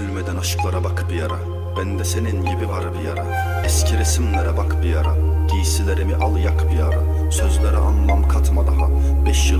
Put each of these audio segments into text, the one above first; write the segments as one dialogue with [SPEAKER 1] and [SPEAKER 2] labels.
[SPEAKER 1] Ölmeden aşklara bak bir ara Ben de senin gibi var bir ara Eski resimlere bak bir ara Giysilerimi al yak bir ara Sözlere anlam katma daha. Beş yıl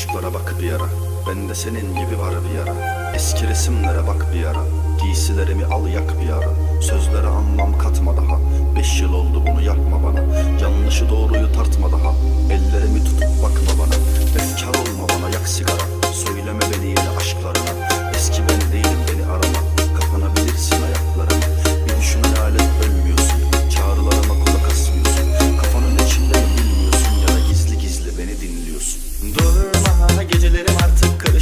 [SPEAKER 1] Yakışıklara bak bir ara Ben de senin gibi var bir ara Eski resimlere bak bir ara Giysilerimi al yak bir ara Sözlere anlam katma daha. Beş yıl oldu bunu yapma bana. Yanlışı doğruyu tartma daha. Ellerimi tutup bakma bana. Efkar olma bana yak sigara. Söyleme beni yeni aşklarına. Eski ben değilim beni arama. Kapanabilirsin ayaklarıma Bir düşünün alet ölmüyorsun. Çağrılarıma kulak asmıyorsun. Kafanın içinde mi bilmiyorsun? Ya da gizli gizli beni dinliyorsun. Dur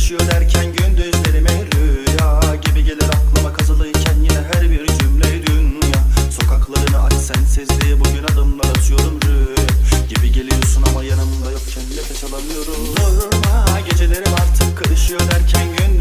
[SPEAKER 1] Düşüyor derken gündüzlerime rüya Gibi gelir aklıma kazılıyken yine her bir cümle dünya. Sokaklarını aç sensizliği bugün adımlar atıyorum rüya Gibi geliyorsun ama yanımda yokken nefes alamıyorum. Durma gecelerim artık kırışıyor derken gündüzlerime